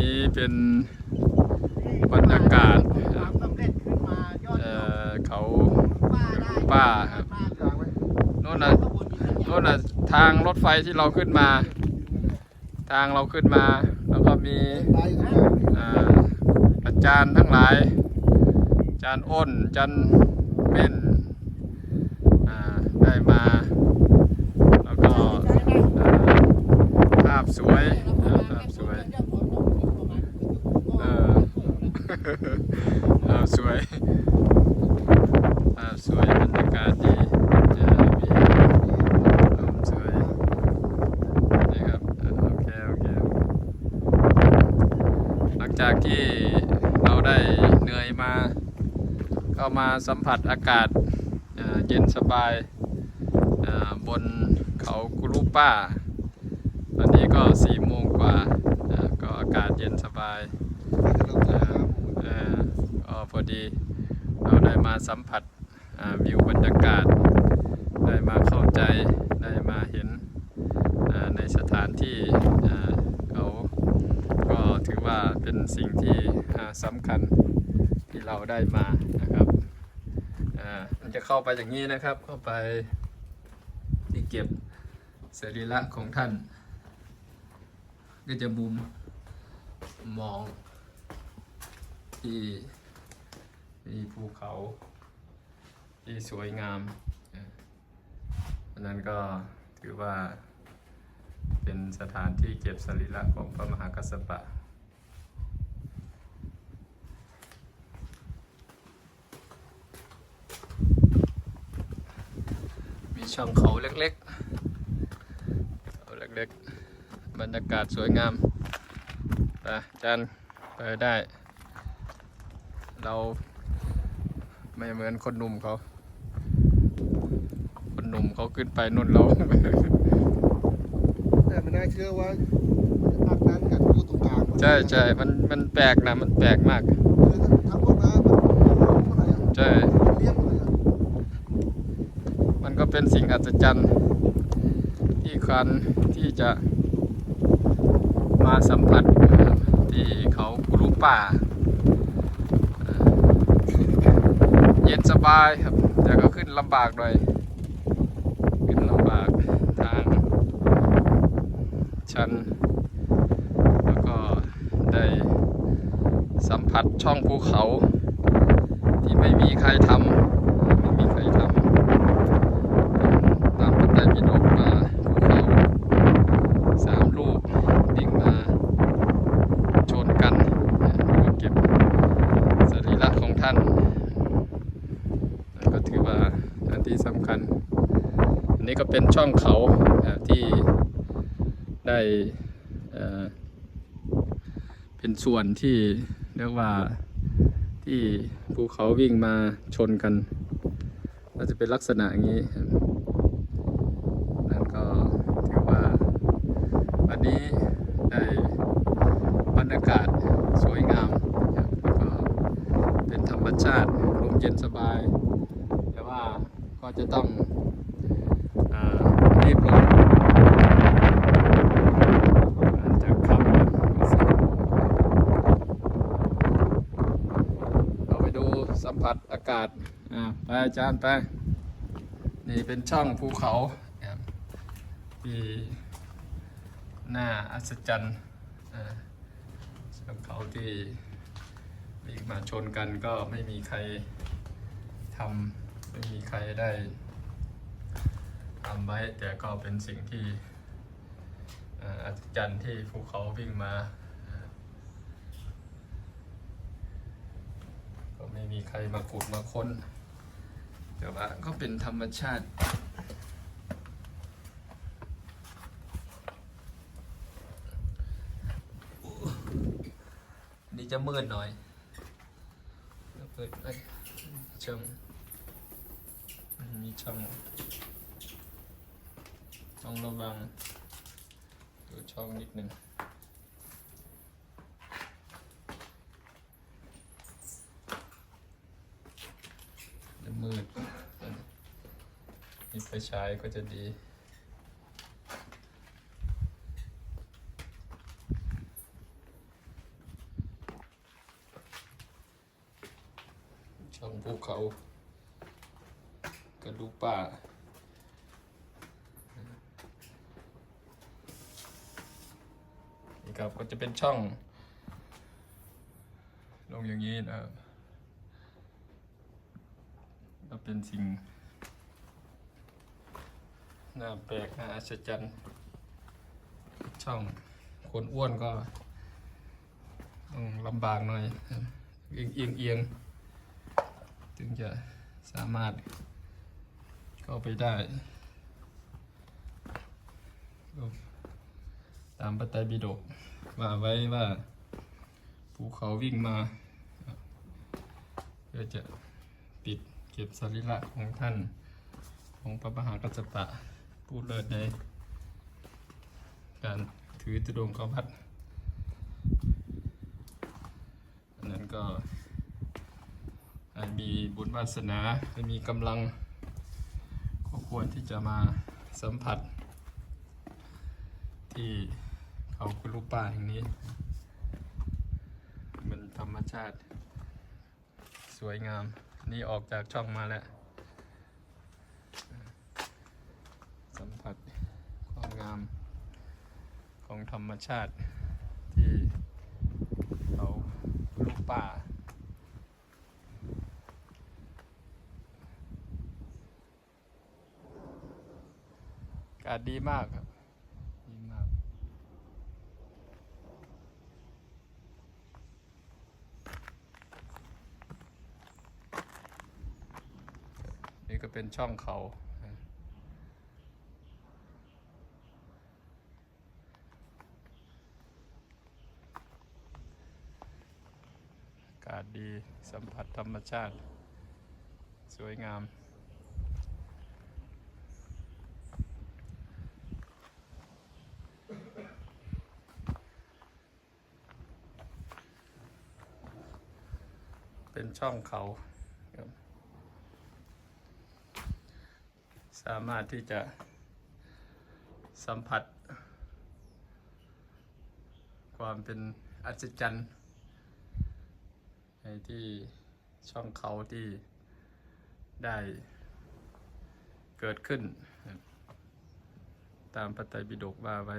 นี้เป็นบรรยากาศเขาป่าป้าครับโน่นนะโน่นนะทางรถไฟที่เราขึ้นมา ทางเราขึ้นมา แล้วก็มีอาจารย์ทั้งหลายอาจารย์อ้นอาจารย์เม่นได้มา แล้วก็ภาพสวยอ่าภาพสวย เออ ภาพสวยภาพสวยบรรยากาศดีจะมีลมสวยนี่ครับอ่าโอเคโอเค หลัง จากที่เราได้เหนื่อยมาก็มาสัมผัสอากาศเย็นสบายบนเขากุรุป้า ตอนนี้ก็สี่โมงกว่า ก็อากาศเย็นสบายออก็พอดีเราได้มาสัมผัสวิวบรรยากาศ ได้มาเข้าใจได้มาเห็นในสถานที่อ่าเขาก็ถือว่า เป็นสิ่งที่อ่าสำคัญที่เราได้มานะครับมันจะเข้าไปอย่างนี้นะครับ เข้าไปที่เก็บสรีระของท่าน ก็จะมุมมองที่มีภูเขาที่สวยงามอันนั้นก็ถือว่าเป็นสถานที่เก็บสรีระของพระมหากัสสปะ ช่องเขาเล็กๆเขาเล็กๆ บรรยากาศสวยงามไปจันไปได้ เราไม่เหมือนคนหนุ่มเขา คนหนุ่มเขาขึ้นไปนุ่นเรา แต่ไม่น่าเชื่อว่าอักนั้นกับผู้ตรงกลางใช่ใช่มันมันแปลกนะมันแปลกมากคือทั้งพวกนั้นมันพวกไหนอะใช่ เลี้ยงหมดเลยอะ มัน ก็เป็นสิ่งอัศจรรย์ที่คันที่จะมาสัมผัสที่เขากุรุป่า เย็นสบายครับ แต่ก็ขึ้นลำบากหน่อย ขึ้นลำบากทางชัน แล้วก็ได้สัมผัสช่องภูเขาที่ไม่มีใครทำไม่มีใครทำตามพระไตรปิฎกมาภูเขาสามลูกดิ่งมาชนกันเนี่ยก็เก็บสรีระของท่าน นั่นก็ถือว่าอันที่สำคัญ อันนี้ก็ เป็นช่องเขาที่ได้เป็นส่วนที่เรียกว่าที่ภูเขาวิ่งมาชนกันก็จะเป็นลักษณะอย่างนี้นั่นก็ถือว่าวันนี้ได้บรรยากาศสวยงามแล้วก็เป็นธรรมชาติลมเย็นสบาย แต่ว่าก็จะต้องอารีบลงอาจจะขับสี่โมงเราไปดูสัมผัสอากาศอ่าไปอาจารย์ไป นี่เป็นช่องภูเขาครับที่หน้าอัศจรรย์ช่องเขาที่วิ่งมาชนกันก็ไม่มีใครทำไม่มีใครได้ทำไว้แต่ก็เป็นสิ่งที่อัศจรรย์ที่ภูเขาวิ่งมาเอ่อก็ไมีใครมาขุดมาค้น แต่ว่าก็เป็นธรรมชาติ นี่จะมืดหน่อยเปิดไอ้ช่องมีช่องช่องระวังดูช่องนิดหนึ่ง มีไปใช้ก็จะดีช่องภูเขา กระดูกป่านี่ครับก็จะเป็นช่อง ลงอย่างนี้นะครับก็เป็นสิ่ง น่าแปลกน่าอัศจรรย์ช่องคนอ้วนก็ลำบากหน่อยเอียงเอียงเอียงถึงจะสามารถเข้าไปได้ ตามปไตยบิดกว่าไว้ว่าภูเขาวิ่งมาเพื่อจะปิดเก็บสรีระของท่าน ของพระมหากัสสปะ ผู้เลิศในการถือตุดงควัดอันนั้นก็มีบุญวาสนามีกำลังก็ควรที่จะมาสัมผัส ที่เขาคุลุป่าแห่งนี้ มันธรรมชาติ สวยงาม นี่ออกจากช่องมาแล้ว สัมผัสความงามของธรรมชาติที่เขาลูกป่า อากาศดีมากครับดีมากนี่ก็เป็นช่องเขา อากาศ ดีสัมผัสธรรมชาติ สวยงาม เป็นช่องเขา สามารถที่จะสัมผัส ความเป็นอัศจรรย์ ในที่ช่องเขาที่ได้เกิดขึ้น ตามพระไตรปิฎกว่าไว้